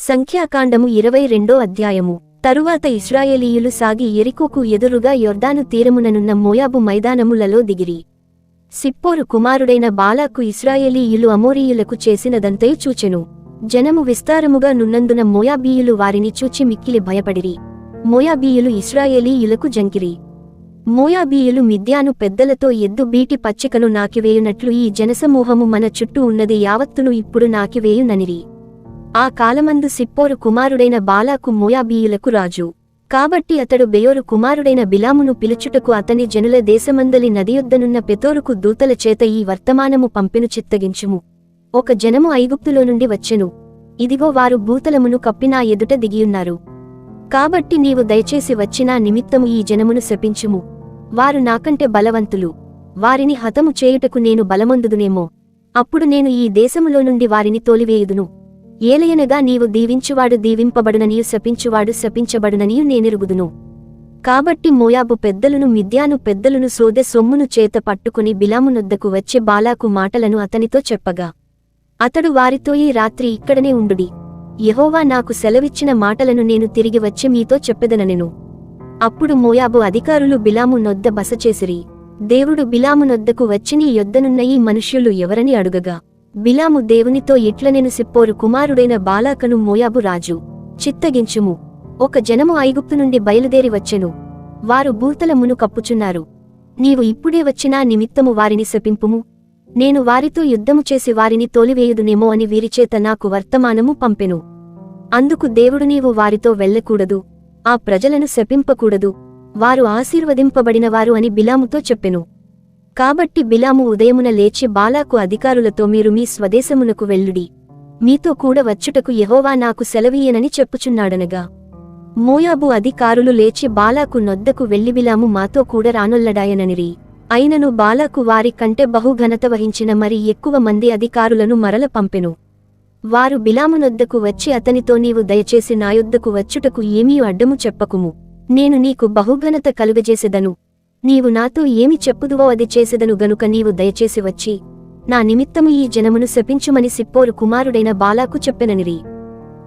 సంఖ్యాకాండము ఇరవై రెండో అధ్యాయము. తరువాత ఇస్రాయేలీయులు సాగి ఎరికోకు ఎదురుగా యొర్దాను తీరముననున్న మోయాబు మైదానములలో దిగిరి. సిప్పోరు కుమారుడైన బాలాకు ఇస్రాయేలీయులు అమోరీయులకు చేసినదంతే చూచెను. జనము విస్తారముగా నున్నందున మోయాబీయులు వారిని చూచి మిక్కిలి భయపడిరి. మోయాబీయులు ఇస్రాయేలీయులకు జంకిరి. మోయాబీయులు మిద్యాను పెద్దలతో ఎద్దు బీటి పచ్చికను నాకివేయునట్లు ఈ జనసమూహము మన చుట్టూ ఉన్నది యావత్తును ఇప్పుడు నాకివేయుననిరి. ఆ కాలమందు సిప్పోరు కుమారుడైన బాలాకు మోయాబీయులకు రాజు. కాబట్టి అతడు బెయోరు కుమారుడైన బిలామును పిలుచుటకు అతని జనుల దేశమందలి నదియొద్దనున్న పెతోరుకు దూతల చేత ఈ వర్తమానము పంపెను చిత్తగించుము. ఒక జనము ఐగుప్తులో నుండి వచ్చెను. ఇదిగో వారు భూతలమును కప్పినా ఎదుట దిగియున్నారు. కాబట్టి నీవు దయచేసి వచ్చినా నిమిత్తము ఈ జనమును శపించుము. వారు నాకంటే బలవంతులు. వారిని హతము చేయుటకు నేను బలమందుదునేమో. అప్పుడు నేను ఈ దేశములో నుండి వారిని తోలివేయుదును. ఏలయనగా నీవు దీవించువాడు దీవింపబడుననియు శపించువాడు శపించబడుననియు నేనెరుగుదును. కాబట్టి మోయాబు పెద్దలను మిద్యాను పెద్దలను సోదె సొమ్మును చేత పట్టుకుని బిలామునొద్దకు వచ్చే బాలాకు మాటలను అతనితో చెప్పగా అతడు వారితో ఈ రాత్రి ఇక్కడనే ఉండుడి. యహోవా నాకు సెలవిచ్చిన మాటలను నేను తిరిగి వచ్చి మీతో చెప్పెదననెను అప్పుడు మోయాబు అధికారులు బిలాము నొద్ద బస చేసిరి దేవుడు బిలామునొద్దకు వచ్చి నీ యొద్దనున్న ఈ మనుష్యులు ఎవరని అడుగగా బిలాము దేవునితో ఇట్లనెను సిప్పోరు కుమారుడైన బాలాకను మోయాబు రాజు. చిత్తగించుము. ఒక జనము ఐగుప్తు నుండి బయలుదేరి వచ్చెను. వారు బూతలమును కప్పుచున్నారు. నీవు ఇప్పుడే వచ్చినా నిమిత్తము వారిని శపింపుము. నేను వారితో యుద్ధము చేసి వారిని తోలివేయుదునేమో అని వీరిచేత నాకు వర్తమానము పంపెను. అందుకు దేవుడు నీవు వారితో వెళ్ళకూడదు. ఆ ప్రజలను శపింపకూడదు. వారు ఆశీర్వదింపబడినవారు అని బిలాముతో చెప్పెను. కాబట్టి బిలాము ఉదయమున లేచి బాలాకు అధికారులతో మీరు మీ స్వదేశమునకు వెల్లుడి మీతో కూడ వచ్చుటకు యహోవా నాకు సెలవీయనని చెప్పుచున్నాడనగా. మోయాబు అధికారులు లేచి బాలాకు నొద్దకు వెళ్ళి బిలాము మాతో కూడ రానొల్లడాయననిరి. అయినను బాలాకు వారి కంటే బహుఘనత వహించిన మరి ఎక్కువ మంది అధికారులను మరల పంపెను. వారు బిలామునొద్దకు వచ్చి అతనితో నీవు దయచేసి నాయొద్దకు వచ్చుటకు ఏమీ అడ్డము చెప్పకుము. నేను నీకు బహుఘనత కలుగజేసెదను. నీవు నాతో ఏమి చెప్పుదువో అది చేసెదను గనుక నీవు దయచేసి వచ్చి నా నిమిత్తము ఈ జనమును శపించుమని సిప్పోరు కుమారుడైన బాలాకు చెప్పెననిరి.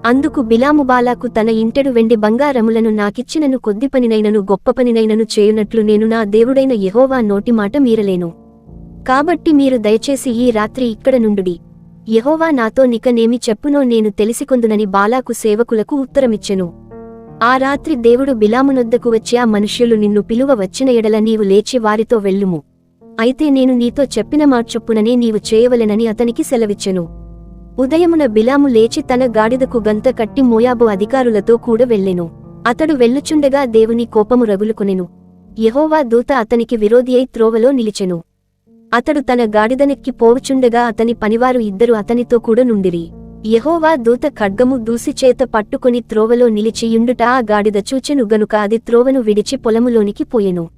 అందుకు బిలాము బాలాకు తన ఇంటెడు వెండి బంగారములను నాకిచ్చినను కొద్ది పనినైనను గొప్ప పనినైనను చేయునట్లు నేను నా దేవుడైన యెహోవా నోటి మాట మీరలేను. కాబట్టి మీరు దయచేసి ఈ రాత్రి ఇక్కడ నుండుడి. యహోవా నాతో నికనేమి చెప్పునో నేను తెలిసికొందునని బాలాకు సేవకులకు ఉత్తరమిచ్చెను. ఆ రాత్రి దేవుడు బిలామునొద్దకు వచ్చి ఆ మనుష్యులు నిన్ను పిలువ వచ్చిన ఎడల నీవు లేచి వారితో వెళ్ళుము. అయితే నేను నీతో చెప్పిన మార్చొప్పుననే నీవు చేయవలెనని అతనికి సెలవిచ్చెను. ఉదయమున బిలాము లేచి తన గాడిదకు గంత కట్టి మోయాబు అధికారులతో కూడా వెళ్ళెను. అతడు వెళ్ళుచుండగా దేవుని కోపము రగులుకొనెను. యహోవా దూత అతనికి విరోధి అయి త్రోవలో నిలిచెను. అతడు తన గాడిదనెక్కి పోవుచుండగా అతని పనివారు ఇద్దరు అతనితో కూడా నుండిరి. యహోవా దూత ఖడ్గము దూసిచేత పట్టుకుని త్రోవలో నిలిచియుండుట ఆ గాడిద చూచెను గనుక అది త్రోవను విడిచి పొలములోనికి పోయెను.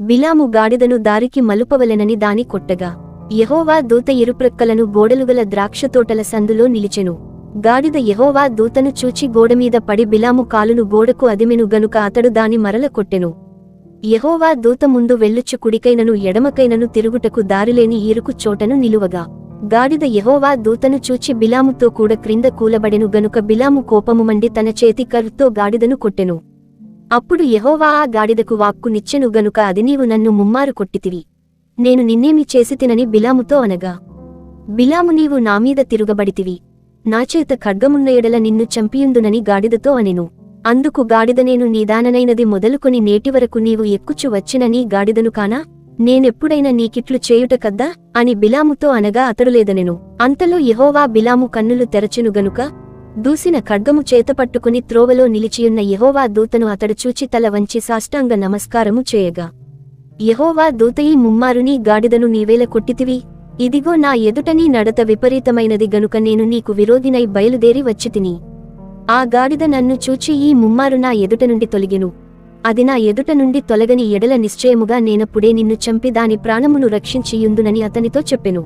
బిలాము గాడిదను దారికి మలుపవలెనని దాని కొట్టగా యహోవా దూత ఇరుప్రక్కలను గోడలుగల ద్రాక్షతోటల సందులో నిలిచెను. గాడిద యహోవా దూతను చూచి గోడమీద పడి బిలాము కాలును గోడకు అదిమెను గనుక అతడు దాని మరల కొట్టెను. యహోవా దూత ముందు వెళ్ళుచు కుడికైనను ఎడమకైనను తిరుగుటకు దారిలేని ఇరుకు చోటను నిలువగా గాడిద యహోవా దూతను చూచి బిలాముతో కూడా క్రింద కూలబడెను గనుక బిలాము కోపము మండి తన చేతి కరుతో గాడిదను కొట్టెను. అప్పుడు యహోవా ఆ గాడిదకు వాక్కు నిచ్చెను గనుక అది నీవు నన్ను ముమ్మారు కొట్టితివి. నేను నిన్నేమి చేసి తినని బిలాముతో అనగా బిలాము నీవు నామీద తిరుగబడితివి. నాచేత ఖడ్గమున్న ఎడల నిన్ను చంపియుందునని గాడిదతో అనెను. అందుకు గాడిద నేను నీదాననైనది మొదలుకొని నేటివరకు నీవు ఎక్కుచు వచ్చినని గాడిదను కానా? నేనెప్పుడైనా నీకిట్లు చేయుట కద్దా అని బిలాముతో అనగా అతడు లేదనెను అంతలో యహోవా బిలాము కన్నులు తెరచెను గనుక దూసిన ఖడ్గము చేతపట్టుకుని త్రోవలో నిలిచియున్న యహోవా దూతను అతడు చూచి తల వంచి సాష్టాంగ నమస్కారము చేయగా యహోవా దూతయి ముమ్మారుని గాడిదను నీవేల కొట్టితివి? ఇదిగో నా ఎదుటనీ నడత విపరీతమైనది గనుక నేను నీకు విరోధినై బయలుదేరి వచ్చితిని. ఆ గాడిద నన్ను చూచి ఈ ముమ్మారు నా ఎదుట నుండి తొలగెను. అది నా ఎదుట నుండి తొలగని ఎడల నిశ్చయముగా నేనప్పుడే నిన్ను చంపి దాని ప్రాణమును రక్షించియుందునని అతనితో చెప్పెను.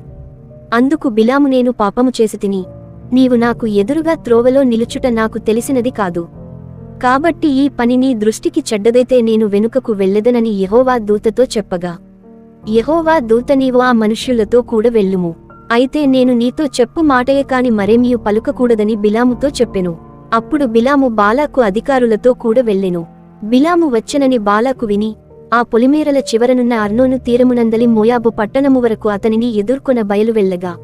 అందుకు బిలాము నేను పాపము చేసి తిని నీవు నాకు ఎదురుగా త్రోవలో నిలుచుట నాకు తెలిసినది కాదు. కాబట్టి ఈ పని నీ దృష్టికి చెడ్డదైతే నేను వెనుకకు వెళ్ళదనని యహోవా దూతతో చెప్పగా. యహోవా దూత నీవు ఆ మనుష్యులతో కూడా వెళ్ళుము. అయితే నేను నీతో చెప్పు మాటయే కాని మరేమియు పలుకకూడదని బిలాముతో చెప్పెను. అప్పుడు బిలాము బాలాకు అధికారులతో కూడా వెళ్ళెను. బిలాము వచ్చెనని బాలాకు విని ఆ పొలిమేరల చివరనున్న అర్నోను తీరమునందలి మోయాబు పట్టణము వరకు అతనిని ఎదుర్కొన బయలువెళ్ళగా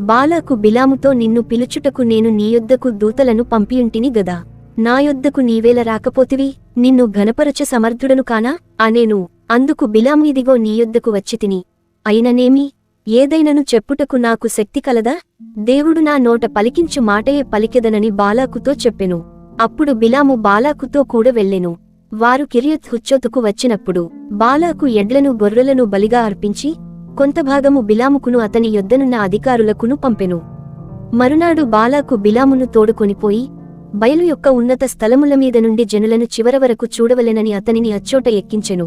బాలాకు బిలాముతో నిన్ను పిలుచుటకు నేను నీ యొద్దకు దూతలను పంపియుంటిని గదా. నా యొద్దకు నీవేల రాకపోతివి నిన్ను ఘనపరచ సమర్థుడను కానా? అనేను అందుకు బిలాము ఇదిగో నీ యొద్దకు వచ్చితిని. అయిననేమి ఏదైనను చెప్పుటకు నాకు శక్తి కలదా? దేవుడు నా నోట పలికించు మాటయే పలికెదనని బాలాకుతో చెప్పెను. అప్పుడు బిలాము బాలాకుతో కూడా వెళ్ళెను. వారు కిరియత్ హుచ్చోతుకు వచ్చినప్పుడు బాలాకు ఎడ్లను గొర్రెలను బలిగా అర్పించి కొంత భాగము బిలాముకును అతని యొద్దనున్న అధికారులకును పంపెను. మరునాడు బాలాకు బిలామును తోడుకొనిపోయి బయలు యొక్క ఉన్నత స్థలముల మీద నుండి జనులను చివర వరకు చూడవలెనని అతనిని అచ్చోట ఎక్కించెను.